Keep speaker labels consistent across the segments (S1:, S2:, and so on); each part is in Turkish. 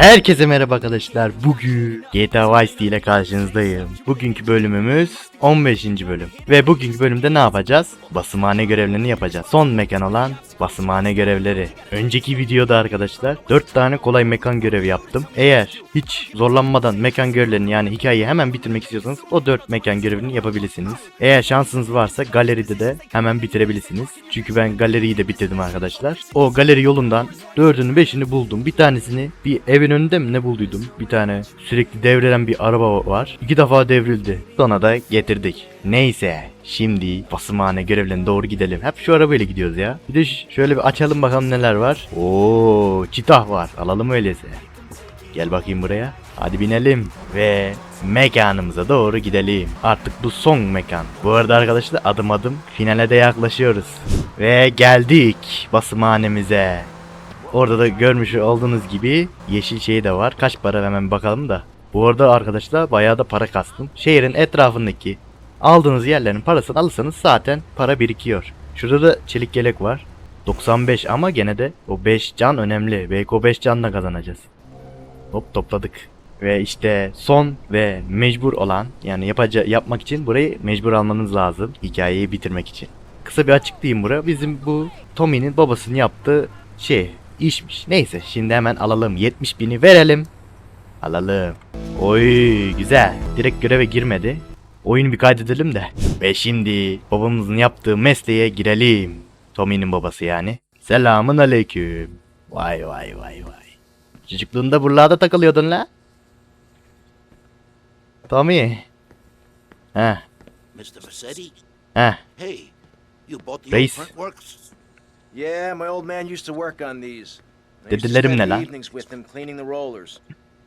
S1: Herkese merhaba arkadaşlar. Bugün GTA Vice City ile karşınızdayım. Bugünkü bölümümüz 15. bölüm. Ve bugünkü bölümde ne yapacağız? Basımhane görevlerini yapacağız. Son mekan olan basımhane görevleri. Önceki videoda arkadaşlar 4 tane kolay mekan görevi yaptım. Eğer hiç zorlanmadan mekan görevlerini yani hikayeyi hemen bitirmek istiyorsanız o 4 mekan görevini yapabilirsiniz. Eğer şansınız varsa galeride de hemen bitirebilirsiniz. Çünkü ben galeriyi de bitirdim arkadaşlar. O galeri yolundan 4'ünü 5'ini buldum. Bir tanesini bir evin önünde mi ne bulduydum? Bir tane sürekli devrelen bir araba var. İki defa devrildi. Sonra da getirdik. Neyse şimdi basımhane görevlerine doğru gidelim. Hep şu arabayla gidiyoruz ya. Bir de şöyle bir açalım bakalım neler var. Oo çitah var. Alalım öyleyse. Gel bakayım buraya. Hadi binelim ve mekanımıza doğru gidelim. Artık bu son mekan. Bu arada arkadaşlar adım adım finale de yaklaşıyoruz. Ve geldik basımhanemize. Orada da görmüş olduğunuz gibi yeşil şey de var. Kaç para hemen bakalım da. Bu arada arkadaşlar bayağı da para kastım. Şehrin etrafındaki aldığınız yerlerin parasını alırsanız zaten para birikiyor. Şurada da çelik yelek var. 95 ama gene de o 5 can önemli. Belki o 5 canla kazanacağız. Hop topladık. Ve işte son ve mecbur olan yani yapaca yapmak için burayı mecbur almanız lazım hikayeyi bitirmek için. Kısa bir açıklayayım buraya. Bizim bu Tommy'nin babasının yaptığı şey işmiş. Neyse şimdi hemen alalım. 70 bini verelim. Alalım. Oy güzel. Direkt göreve girmedi. Oyunu bir kaydedelim de. Ve şimdi babamızın yaptığı mesleğe girelim. Tommy'nin babası yani. Selamun aleyküm. Vay vay vay vay. Çocukluğunda buralarda takılıyordun la. Tommy. Heh
S2: Mr. Vassetti?
S1: heh.
S2: Hey, you bought the
S1: Reis.
S2: old printworks?
S3: Yeah, my old man used to work on these.
S1: Dedelerim ne
S3: the
S1: lan?
S3: evenings with him cleaning the rollers.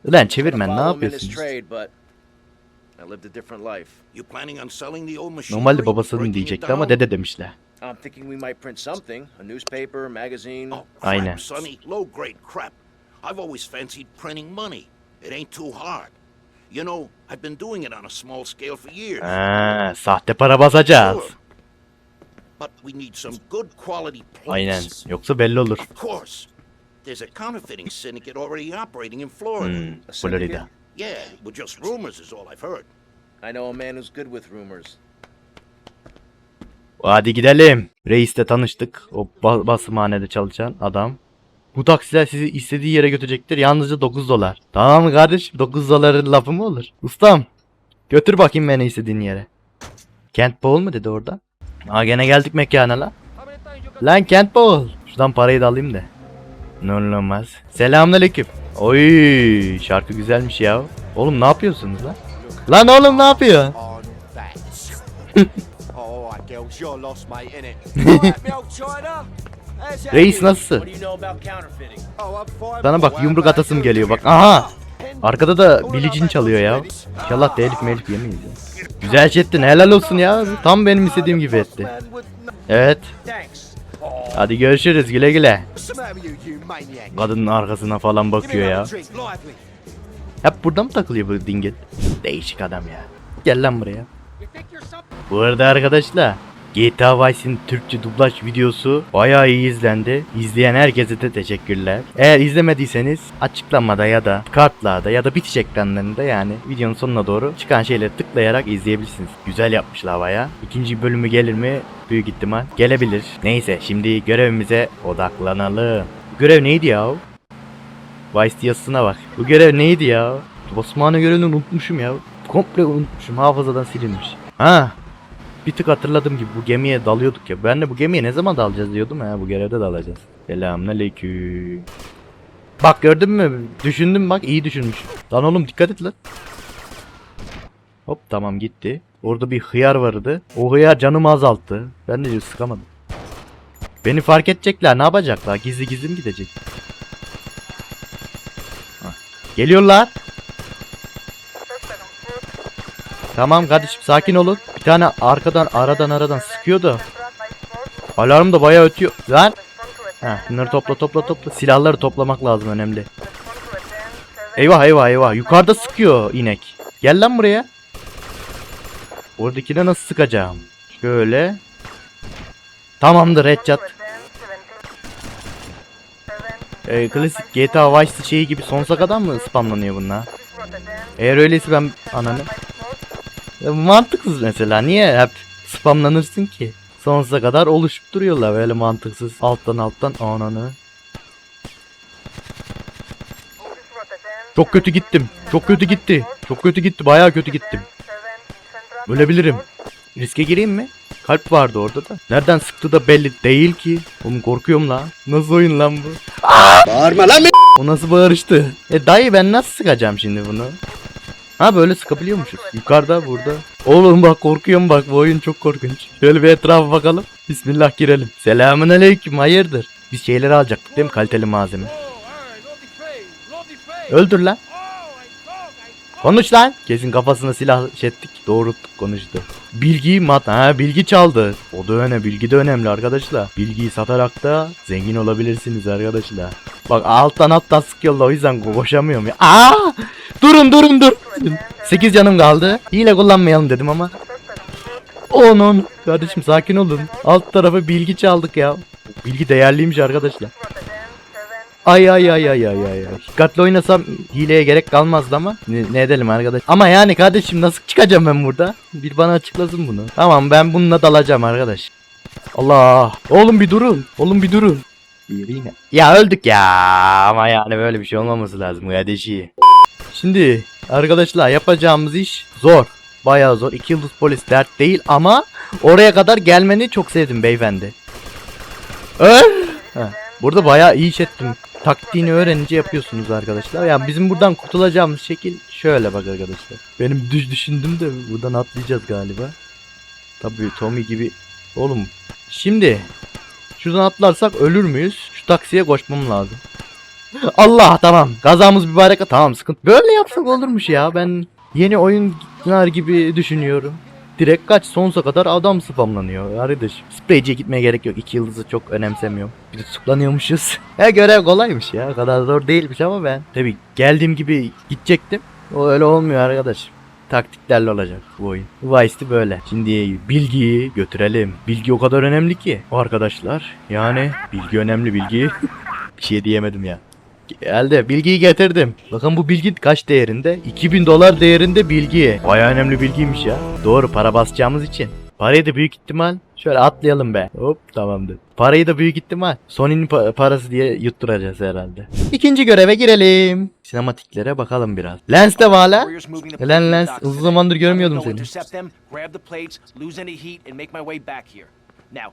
S1: Ulan çevirmen ne yapıyorsunuz?
S3: Trade, but I lived a different life.
S2: You planning on selling the old machinery?
S1: Normalde babasının diyecekti ama dede demişler.
S3: I'm thinking we might print something, a newspaper, magazine.
S2: Oh, crap,
S1: Aynen.
S2: Sonny. Low grade crap. I've always fancied printing money. It ain't too hard. You know, I've been doing it on a small scale for years.
S1: Ha, sahte para basacağız.
S2: Sure. But we need some good quality plates.
S1: Aynen. Yoksa belli olur.
S2: Of course. There's a counterfeiting syndicate already operating in Florida.
S1: Hmm,
S3: A syndicate?
S1: Florida.
S2: Yeah, well, just rumors is all I've heard.
S3: I know a man who's good with rumors.
S1: Hadi gidelim. Reisle tanıştık. O ba- basımhanede çalışan adam. Bu taksiler sizi istediği yere götürecektir. Yalnızca 9 dolar. Tamam mı kardeşim? 9 doların lafı mı olur? Ustam. Götür bakayım beni istediğin yere. Kent Paul mu dedi orada? Aa gene geldik mekana lan. Lan Kent Paul. Şuradan parayı da alayım da. Olmaz. Selamünaleyküm. Oy şarkı güzelmiş ya. Oğlum ne yapıyorsunuz lan? Lan oğlum ne yapıyor? Reis nasılsın?
S3: Counterfeitting?
S4: Oh.
S1: Sana bak yumruk atasım geliyor bak. Aha! Arkada da bilicin çalıyor ya. İnşallah telif melif yemeyiz ya. Güzel çettin helal olsun ya. Tam benim istediğim gibi etti. Evet. Hadi görüşürüz güle güle. Kadının arkasına falan bakıyor ya. Hep burada mı takılıyor bu dingil? Değişik adam ya. Gel lan buraya. Bu arada arkadaşlar GTA Vice'in Türkçe dublaj videosu bayağı iyi izlendi. İzleyen herkese de teşekkürler. Eğer izlemediyseniz açıklamada ya da kartlarda ya da bitiş ekranlarında yani videonun sonuna doğru çıkan şeyleri tıklayarak izleyebilirsiniz. Güzel yapmışlar bayağı. İkinci bölümü gelir mi? Büyük ihtimal gelebilir. Neyse şimdi görevimize odaklanalım. Bu görev neydi ya? Vice yazısına bak. Bu görev neydi ya? Osmanlı görevini unutmuşum ya. Komple unutmuşum. Hafızadan silinmiş. Ha. Bir tık hatırladım gibi bu gemiye dalıyorduk ya. Ben de bu gemiye ne zaman dalacağız diyordum ha. Bu görevde dalacağız. Selamünaleyküm. Bak gördün mü? Düşündüm bak iyi düşünmüş. Lan oğlum dikkat et lan. Hop tamam gitti. Orada bir hıyar vardı. O hıyar canımı azalttı. Ben de sıkamadım. Beni fark edecekler. Ne yapacaklar? Gizli gizli mi gidecek? Geliyorlar. Tamam kardeşim sakin olun. Bir tane arkadan aradan aradan sıkıyordu. Alarm da bayağı ötüyor. Lan. Bunları topla topla topla. Silahları toplamak lazım önemli. Eyvah eyvah eyvah. Yukarıda sıkıyor inek. Gel lan buraya. Oradakine nasıl sıkacağım? Şöyle. Tamamdır headshot. e, klasik GTA Vice şeyi gibi sonsuza kadar mı spamlanıyor bunlar? Eğer öyleyse ben ananı... Ya mantıksız mesela. Niye hep spamlanırsın ki? Sonsuza kadar oluşup duruyorlar böyle mantıksız. Alttan alttan ananı. Çok kötü gittim. Çok kötü gitti. Çok kötü gitti. Bayağı kötü gittim. Ölebilirim. Riske gireyim mi? Kalp vardı orada da. Nereden sıktı da belli değil ki. Oğlum korkuyorum lan. Nasıl oyun lan bu? Bağırma lan O nasıl bağırıştı? E dayı ben nasıl sıkacağım şimdi bunu? Ha böyle sıkabiliyormuşuz. Yukarıda burada. Oğlum bak korkuyorum bak bu oyun çok korkunç. Şöyle bir etrafa bakalım. Bismillah girelim. Selamun aleyküm hayırdır? Biz şeyleri alacaktık değil mi kaliteli malzeme? Öldür lan. Konuş lan. Kesin kafasına silah şey ettik. Doğrulttuk konuştu. Bilgiyi mat ha bilgi çaldı. O da önemli. Bilgi de önemli arkadaşlar. Bilgiyi satarak da zengin olabilirsiniz arkadaşlar. Bak alttan alttan sıkıyorlar o yüzden koşamıyorum ya. Aa! Durun durun dur. 8 canım kaldı. Hile kullanmayalım dedim ama. Onun. Kardeşim sakin olun. Alt tarafa bilgi çaldık ya. Bilgi değerliymiş arkadaşlar. Ay ay ay ay ay ay. ay. Dikkatli oynasam hileye gerek kalmazdı ama ne, ne edelim arkadaş. Ama yani kardeşim nasıl çıkacağım ben burada? Bir bana açıklasın bunu. Tamam ben bununla dalacağım arkadaş. Allah. Oğlum bir durun. Oğlum bir durun. Yine. Ya öldük ya. Ama yani böyle bir şey olmaması lazım kardeşi. Şimdi arkadaşlar yapacağımız iş zor. Bayağı zor. İki yıldız polis dert değil ama oraya kadar gelmeni çok sevdim beyefendi. Burada bayağı iyi iş ettim. Taktiğini öğrenince yapıyorsunuz arkadaşlar. Yani bizim buradan kurtulacağımız şekil şöyle bak arkadaşlar. Benim düş düşündüm de buradan atlayacağız galiba. Tabii Tommy gibi. Oğlum şimdi şuradan atlarsak ölür müyüz? Şu taksiye koşmam lazım. Allah tamam. Gazamız mübarek. Tamam sıkıntı. Böyle yapsak olurmuş ya. Ben yeni oyunlar gibi düşünüyorum. Direkt kaç sonsuza kadar adam spamlanıyor arkadaş. Spreyciye gitmeye gerek yok. İki yıldızı çok önemsemiyorum. Bir de tutuklanıyormuşuz. He görev kolaymış ya. O kadar zor değilmiş ama ben. Tabi geldiğim gibi gidecektim. O öyle olmuyor arkadaş. Taktiklerle olacak bu oyun. Vice'di böyle. Şimdi bilgiyi götürelim. Bilgi o kadar önemli ki. Arkadaşlar yani bilgi önemli bilgi. bir şey diyemedim ya. Geldi. Bilgiyi getirdim. Bakın bu bilgi kaç değerinde? 2000 dolar değerinde bilgi. Baya önemli bilgiymiş ya. Doğru para basacağımız için. Parayı da büyük ihtimal şöyle atlayalım be. Hop tamamdır. Parayı da büyük ihtimal Sony'nin pa- parası diye yutturacağız herhalde. İkinci göreve girelim. Sinematiklere bakalım biraz. Lens de var la. Lan Lens uzun zamandır görmüyordum seni.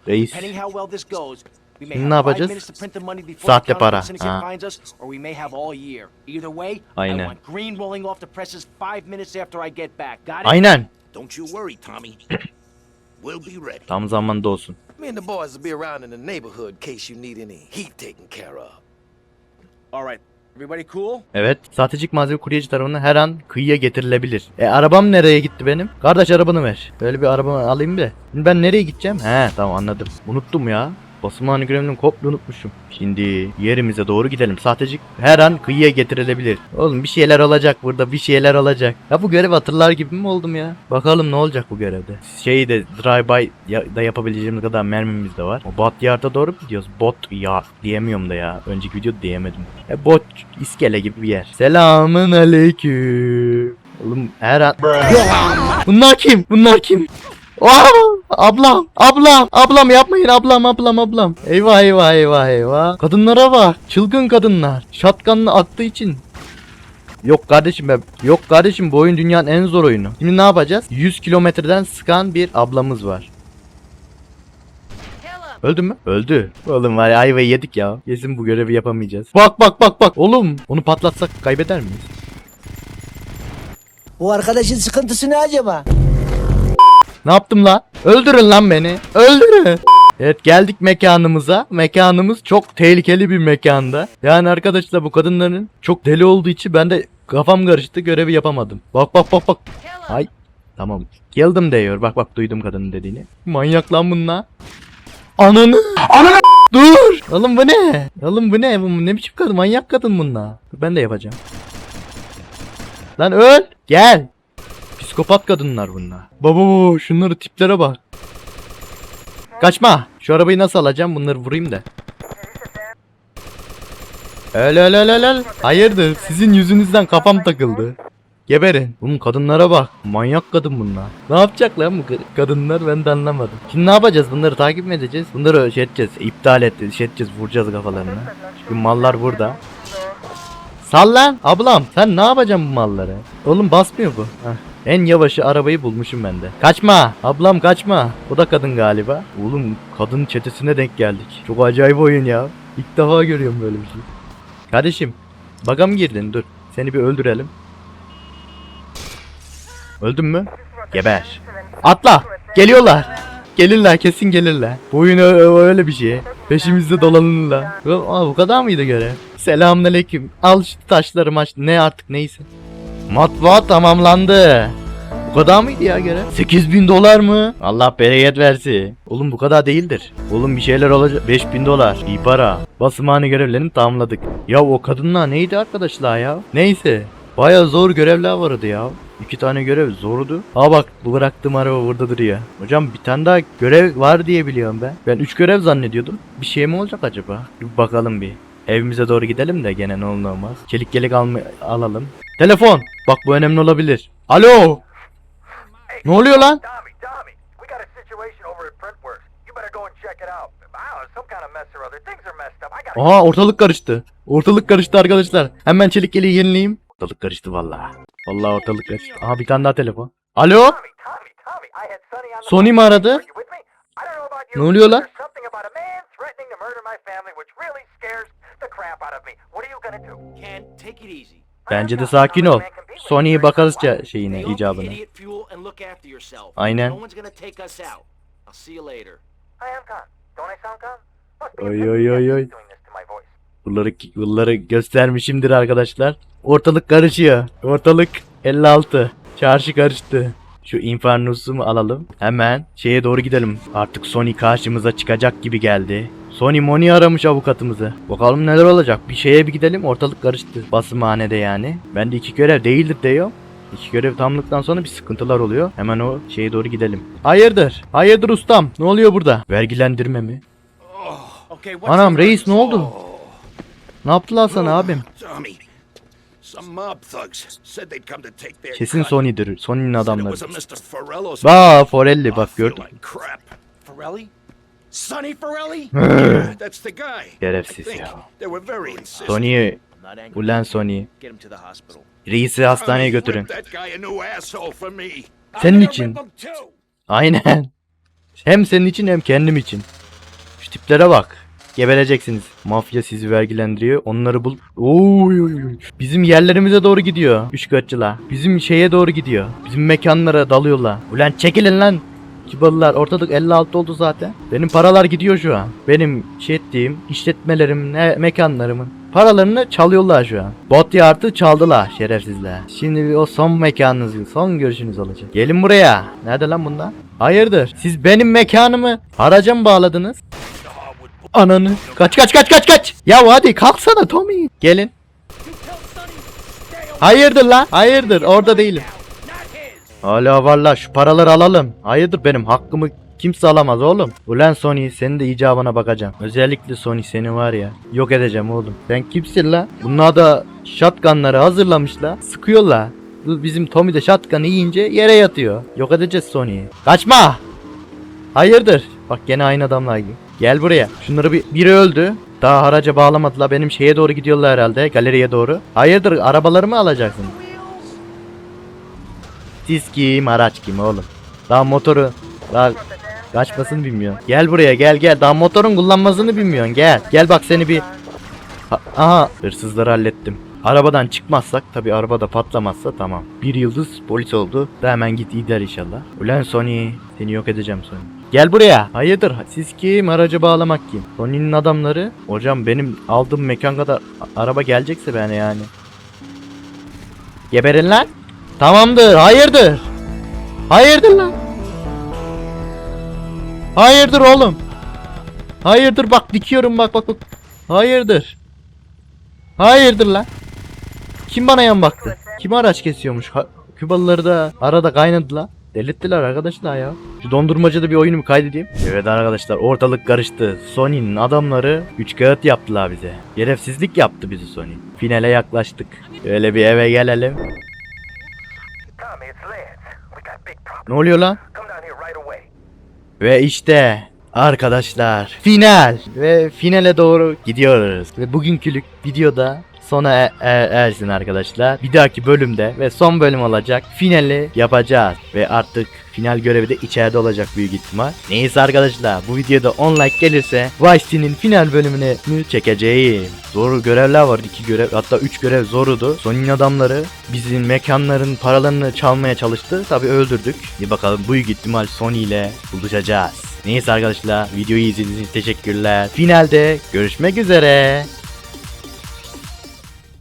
S1: Reis. Ne yapacağız? Sahte para. Ha. Aynen. Aynen.
S2: Don't you worry, Tommy. we'll be ready.
S1: Tam zamanda olsun.
S3: Me and the boys will be around in the neighborhood in case you need any heat taken care of. All right, everybody cool?
S1: Evet. Sahtecik malzeme kuryeci tarafından her an kıyıya getirilebilir. E arabam nereye gitti benim? Kardeş arabanı ver. Böyle bir araba alayım bir. Şimdi ben nereye gideceğim? He tamam anladım. Unuttum ya. Basımhane görevini komple unutmuşum. Şimdi yerimize doğru gidelim. Sahtecik her an kıyıya getirilebilir. Oğlum bir şeyler olacak burada bir şeyler olacak. Ya bu görev hatırlar gibi mi oldum ya? Bakalım ne olacak bu görevde. Şeyi de drive-by ya- da yapabileceğimiz kadar mermimiz de var. O bot yarda doğru mu gidiyoruz? Bot ya diyemiyorum da ya. Önceki videoda diyemedim. E bot iskele gibi bir yer. Selamın aleyküm. Oğlum her an... Bunlar kim? Bunlar kim? Aa, ablam, ablam, ablam yapmayın ablam, ablam, ablam. Eyvah eyvah eyvah eyvah. Kadınlara bak. Çılgın kadınlar. Şatkanını attığı için. Yok kardeşim ben. Yok kardeşim bu oyun dünyanın en zor oyunu. Şimdi ne yapacağız? 100 kilometreden sıkan bir ablamız var. Öldü mü? Öldü. Oğlum var ya ayvayı yedik ya. Kesin bu görevi yapamayacağız. Bak bak bak bak. Oğlum onu patlatsak kaybeder miyiz?
S5: Bu arkadaşın sıkıntısı ne acaba?
S1: Ne yaptım lan? Öldürün lan beni. Öldürün. Evet geldik mekanımıza. Mekanımız çok tehlikeli bir mekanda. Yani arkadaşlar bu kadınların çok deli olduğu için ben de kafam karıştı görevi yapamadım. Bak bak bak bak. Ay. Tamam. Geldim diyor. Bak bak duydum kadının dediğini. Manyak lan bunlar. Ananı. Ananı. Dur. Oğlum bu ne? Oğlum bu ne? Bu ne biçim kadın? Manyak kadın bunlar. Ben de yapacağım. Lan öl. Gel. Psikopat kadınlar bunlar. Baba şunları tiplere bak. Kaçma. Şu arabayı nasıl alacağım? Bunları vurayım da. Öyle öyle öyle öyle. Hayırdır sizin yüzünüzden kafam takıldı. Geberin. Oğlum kadınlara bak. Manyak kadın bunlar. Ne yapacak lan bu ka- kadınlar ben de anlamadım. Şimdi ne yapacağız? Bunları takip mi edeceğiz? Bunları şey edeceğiz. iptal edeceğiz. Şey edeceğiz. Vuracağız kafalarına. Çünkü mallar burada. Sal lan. Ablam sen ne yapacaksın bu malları? Oğlum basmıyor bu. Heh. En yavaşı arabayı bulmuşum ben de. Kaçma. Ablam kaçma. O da kadın galiba. Oğlum kadın çetesine denk geldik. Çok acayip oyun ya. İlk defa görüyorum böyle bir şey. Kardeşim. Baga mı girdin? Dur. Seni bir öldürelim. Öldün mü? Geber. Atla. Geliyorlar. Gelirler kesin gelirler. Bu oyun öyle bir şey. Peşimizde dolanırlar. Aa, bu kadar mıydı görev? Selamünaleyküm. Al şu taşları maç ne artık neyse. Matbaa tamamlandı. Bu kadar mıydı ya görev? 8000 dolar mı? Allah bereket versin. Oğlum bu kadar değildir. Oğlum bir şeyler olacak. 5000 dolar. İyi para. Basımhane görevlerini tamamladık. Ya o kadınlar neydi arkadaşlar ya? Neyse. Baya zor görevler vardı ya. İki tane görev zordu. Aa bak bu bıraktığım araba burada duruyor. Hocam bir tane daha görev var diye biliyorum ben. Ben üç görev zannediyordum. Bir şey mi olacak acaba? Dur bakalım bir. Evimize doğru gidelim de gene ne olur olmaz. Çelik yelek alma alalım. Telefon. Bak bu önemli olabilir. Alo. Ne oluyor lan? Aha ortalık karıştı. Ortalık karıştı arkadaşlar. Hemen çelik yeleği yenileyim. Ortalık karıştı vallahi. Vallahi ortalık karıştı. Aha bir tane daha telefon. Alo? Sony mi aradı? Ne oluyor lan?
S2: Ken, take it easy.
S1: Bence de sakin ol. Sony'yi bakarız şeyine icabına. Aynen.
S2: No one's gonna take us out. I'll see you later.
S6: I am calm. Don't I sound calm? Must be a
S1: Oy, oy, oy, oy. Bunları, bunları göstermişimdir arkadaşlar. Ortalık karışıyor. Ortalık 56. Çarşı karıştı. Şu Infernus'u mu alalım? Hemen şeye doğru gidelim. Artık Sony karşımıza çıkacak gibi geldi. Sony Moni aramış avukatımızı. Bakalım neler olacak. Bir şeye bir gidelim. Ortalık karıştı. Basımhanede yani. Ben de iki görev değildir diyor. İki görev tamamlıktan sonra bir sıkıntılar oluyor. Hemen o şeye doğru gidelim. Hayırdır? Hayırdır ustam? Ne oluyor burada? Vergilendirme mi? Anam reis ne oldu? Ne yaptılar sana abim?
S2: Take their
S1: Kesin. Sony'dir. Sony'nin adamları. Ba Forelli bak gördün.
S2: Sonny yeah, that's the guy. I
S1: Şerefsiz ya.
S2: they were very insistent.
S1: Sony,
S2: Not angry.
S1: ulan Sony.
S2: Get him to the hospital.
S1: Reisi hastaneye götürün.
S2: rip that guy a new asshole for me. I'm
S1: Senin için. Aynen. Hem senin için hem kendim için. Şu tiplere bak. Gebereceksiniz. Mafya sizi vergilendiriyor. Onları bul. Oy. Bizim yerlerimize doğru gidiyor. Üç götçüler. Bizim şeye doğru gidiyor. Bizim mekanlara dalıyorlar. Ulan çekilin lan. Kibalılar ortalık 56 oldu zaten. Benim paralar gidiyor şu an. Benim şey ettiğim işletmelerim, ne, mekanlarımın paralarını çalıyorlar şu an. Bot artı çaldılar şerefsizler. Şimdi o son mekanınız, son görüşünüz olacak. Gelin buraya. Nerede lan bunlar? Hayırdır? Siz benim mekanımı haraca mı bağladınız? Ananı. Kaç kaç kaç kaç kaç. Ya hadi kalksana Tommy. Gelin. Hayırdır lan? Hayırdır orada değilim. Hala valla şu paraları alalım. Hayırdır benim hakkımı kimse alamaz oğlum. Ulan Sony senin de icabına bakacağım. Özellikle Sony seni var ya. Yok edeceğim oğlum. Sen kimsin la? Bunlar da shotgunları hazırlamışlar. Sıkıyorlar. Bizim Tommy de shotgun yiyince yere yatıyor. Yok edeceğiz Sony'yi. Kaçma! Hayırdır? Bak gene aynı adamlar gibi. Gel buraya. Şunları bir biri öldü. Daha haraca bağlamadılar. Benim şeye doğru gidiyorlar herhalde. Galeriye doğru. Hayırdır? Arabaları mı alacaksın? Siz kim? Araç kim oğlum? Daha motoru daha kaçmasını bilmiyorsun. Gel buraya gel gel. Daha motorun kullanmasını bilmiyorsun. Gel. Gel bak seni bir Ha- Aha hırsızları hallettim. Arabadan çıkmazsak tabi arabada patlamazsa tamam. Bir yıldız polis oldu. Da hemen git gider inşallah. Ulan Sony seni yok edeceğim Sony. Gel buraya. Hayırdır siz kim aracı bağlamak kim? Sony'nin adamları. Hocam benim aldığım mekan kadar araba gelecekse ben yani. Geberin lan. Tamamdır hayırdır. Hayırdır lan. Hayırdır oğlum. Hayırdır bak dikiyorum bak bak bak. Hayırdır. Hayırdır lan. Kim bana yan baktı? Kim araç kesiyormuş? Ha, Kübalıları da arada kaynadılar. Delirttiler arkadaşlar ya. Şu dondurmacıda bir oyunumu kaydedeyim. Evet arkadaşlar ortalık karıştı. Sony'nin adamları 3 kağıt yaptılar bize. Şerefsizlik yaptı bizi Sony. Finale yaklaştık. Öyle bir eve gelelim. Ne oluyor lan? Ve işte arkadaşlar final ve finale doğru gidiyoruz. Ve bugünkülük videoda sona e- e- ersin arkadaşlar. Bir dahaki bölümde ve son bölüm olacak finali yapacağız. Ve artık final görevi de içeride olacak büyük ihtimal. Neyse arkadaşlar bu videoda 10 like gelirse Vice final bölümünü çekeceğim. Zor görevler var. iki görev hatta 3 görev zorudu. Sony'nin adamları bizim mekanların paralarını çalmaya çalıştı. Tabi öldürdük. Bir bakalım büyük ihtimal Sony ile buluşacağız. Neyse arkadaşlar videoyu izlediğiniz için teşekkürler. Finalde görüşmek üzere.